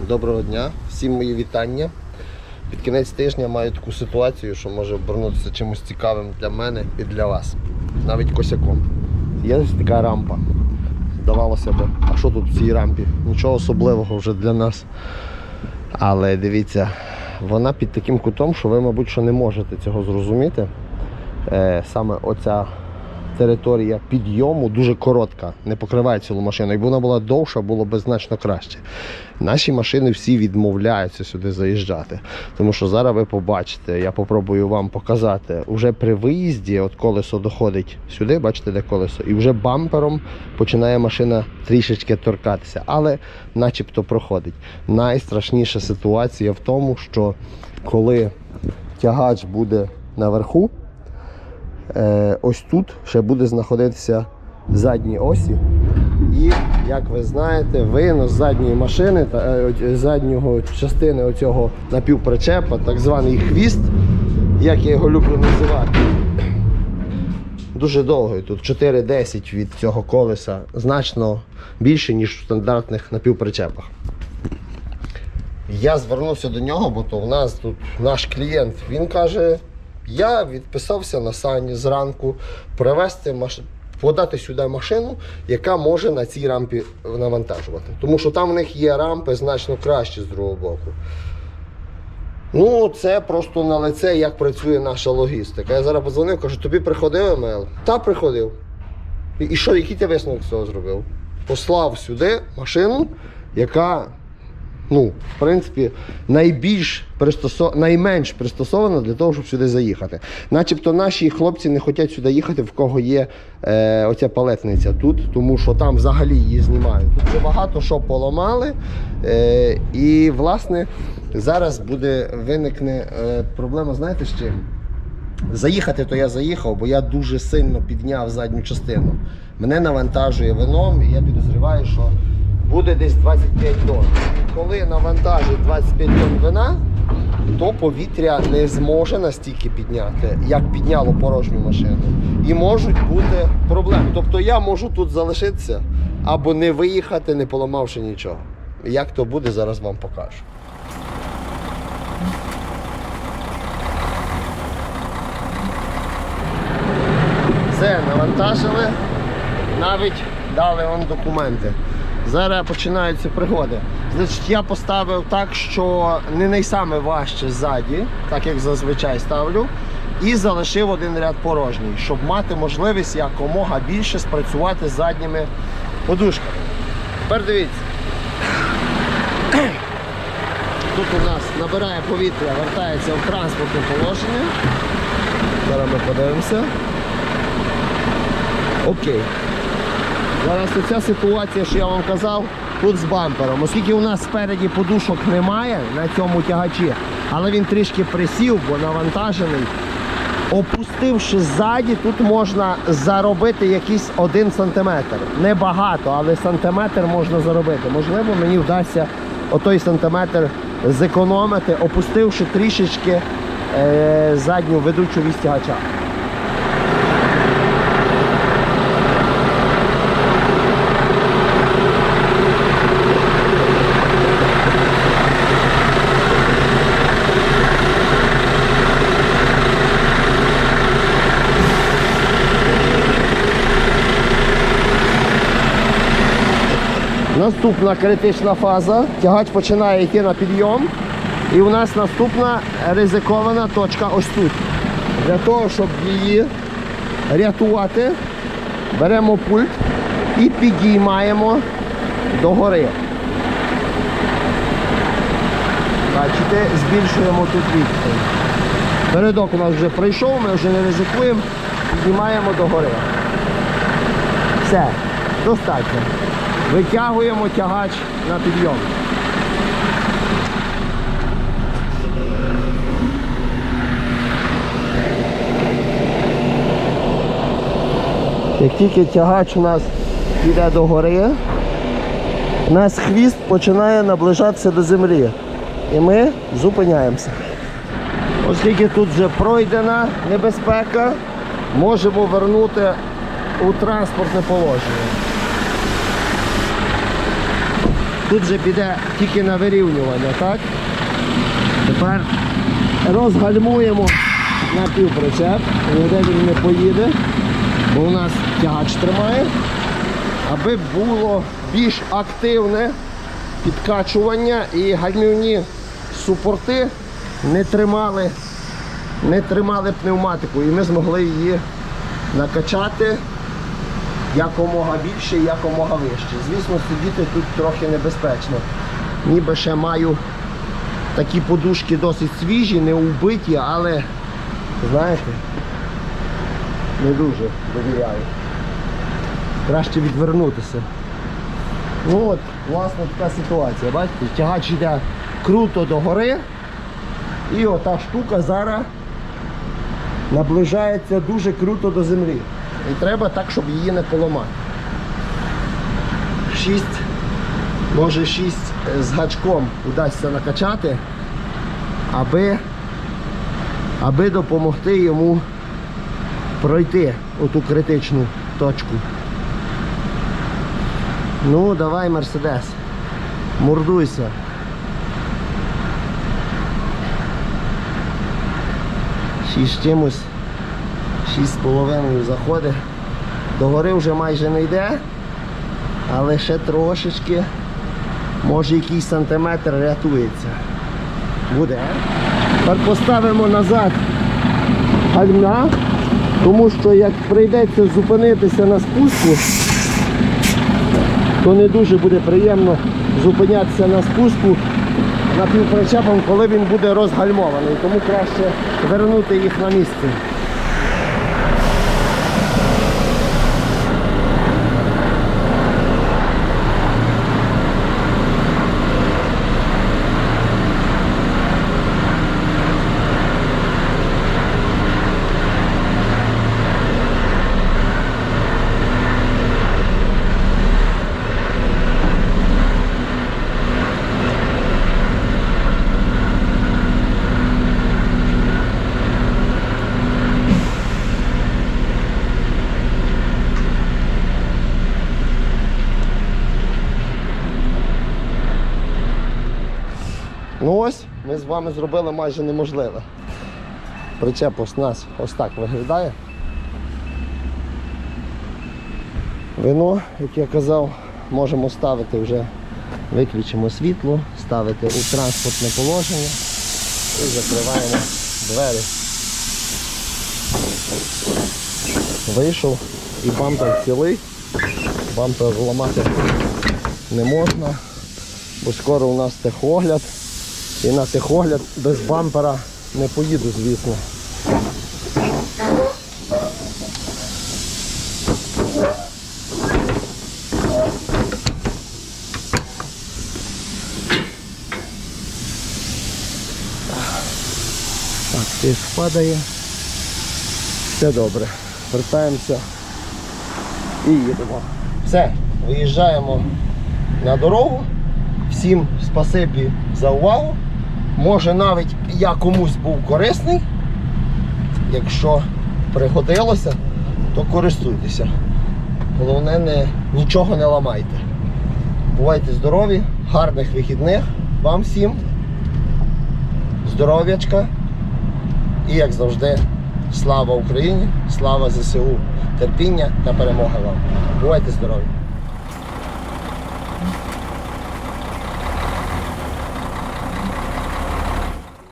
Доброго дня, всім мої вітання. Під кінець тижня маю таку ситуацію, що може обернутися чимось цікавим для мене і для вас. Навіть косяком. Є ось така рампа. Здавалося б, а що тут в цій рампі? Нічого особливого вже для нас. Але дивіться, вона під таким кутом, що ви, мабуть, що не можете цього зрозуміти. Е, саме оця територія підйому дуже коротка, не покриває цілу машину. Якби вона була довша, було б значно краще. Наші машини всі відмовляються сюди заїжджати. Тому що зараз ви побачите, я попробую вам показати. Уже при виїзді, от колесо доходить сюди, бачите, де колесо, і вже бампером починає машина трішечки торкатися, але начебто проходить. Найстрашніша ситуація в тому, що коли тягач буде наверху, ось тут ще буде знаходитися задні осі. І, як ви знаєте, винос задньої машини та е, заднього частини оцього напівпричепа, так званий хвіст, як я його люблю називати. Дуже довгий, тут 4,10 від цього колеса, значно більше, ніж в стандартних напівпричепах. Я звернувся до нього, бо то в нас тут наш клієнт. Він каже: я відписався на сані зранку привезти маш... подати сюди машину, яка може на цій рампі навантажувати. Тому що там в них є рампи значно кращі з другого боку. Ну, це просто на лице, як працює наша логістика. Я зараз подзвонив, кажу, тобі приходив емейл? Та приходив. І, і що, який ти висновок з цього зробив? Послав сюди машину, яка ну, в принципі, найбільш пристосо... найменш пристосована для того, щоб сюди заїхати. Начебто наші хлопці не хочуть сюди їхати, в кого є е, оця палетниця тут, тому що там взагалі її знімають. Тут вже багато що поламали. Е, і, власне, зараз буде виникне е, проблема, знаєте з чим? Заїхати, то я заїхав, бо я дуже сильно підняв задню частину. Мене навантажує вином, і я підозріваю, що буде десь 25 тонн. Коли навантажить 25 тонн вина, то повітря не зможе настільки підняти, як підняло порожню машину. І можуть бути проблеми. Тобто я можу тут залишитися або не виїхати, не поламавши нічого. Як то буде, зараз вам покажу. Все, навантажили, навіть дали вам документи. Зараз починаються пригоди. Значить, я поставив так, що не найсаме важче ззаді, так як зазвичай ставлю, і залишив один ряд порожній, щоб мати можливість якомога більше спрацювати з задніми подушками. Тепер дивіться. Тут у нас набирає повітря, вертається в транспортне положення. Зараз ми подивимося. Окей. Зараз ця ситуація, що я вам казав, тут з бампером. Оскільки у нас спереді подушок немає на цьому тягачі, але він трішки присів, бо навантажений. Опустивши ззаді, тут можна заробити якийсь один сантиметр. Небагато, але сантиметр можна заробити. Можливо, мені вдасться отой сантиметр зекономити, опустивши трішечки е, задню ведучу вісь Наступна критична фаза. Тягач починає йти на підйом. І у нас наступна ризикована точка ось тут. Для того, щоб її рятувати, беремо пульт і підіймаємо догори. Бачите, збільшуємо тут відстань. Передок у нас вже пройшов, ми вже не ризикуємо, піднімаємо догори. Все, достатньо. Витягуємо тягач на підйом. Як тільки тягач у нас піде до гори, у нас хвіст починає наближатися до землі. І ми зупиняємося. Оскільки тут вже пройдена небезпека, можемо вернути у транспортне положення. Тут же піде тільки на вирівнювання, так? Тепер розгальмуємо на півпричеп, ніде він не поїде, бо у нас тягач тримає, аби було більш активне підкачування і гальмівні супорти не тримали, не тримали пневматику. І ми змогли її накачати якомога більше, якомога вище. Звісно, сидіти тут трохи небезпечно. Ніби ще маю такі подушки досить свіжі, не убиті, але знаєте, не дуже довіряю. Краще відвернутися. Ну от, власне, така ситуація. Бачите, тягач йде круто до гори. І ота штука зараз наближається дуже круто до землі. І треба так, щоб її не поламати. Шість, може шість е, з гачком удасться накачати, аби, аби допомогти йому пройти оту критичну точку. Ну, давай, Мерседес. Мордуйся. Шість чимось. Шість з половиною заходить. До гори вже майже не йде, але ще трошечки, може якийсь сантиметр рятується. Буде. Тепер поставимо назад гальмна, тому що як прийдеться зупинитися на спуску, то не дуже буде приємно зупинятися на спуску напівпричепом, коли він буде розгальмований. Тому краще вернути їх на місце. Ну ось, ми з вами зробили майже неможливе. Причеп ось нас ось так виглядає. Вино, як я казав, можемо ставити вже, виключимо світло, ставити у транспортне положення і закриваємо двері. Вийшов і бампер цілий, бампер зламати не можна бо скоро у нас техогляд. І на техогляд без бампера не поїду, звісно. Так, тиск падає. Все добре. Вертаємося і їдемо. Все, виїжджаємо на дорогу. Всім спасибі за увагу. Може навіть я комусь був корисний. Якщо пригодилося, то користуйтеся. Головне, не, нічого не ламайте. Бувайте здорові, гарних вихідних вам всім. Здоров'ячка. І як завжди, слава Україні, слава ЗСУ, терпіння та перемоги вам. Бувайте здорові!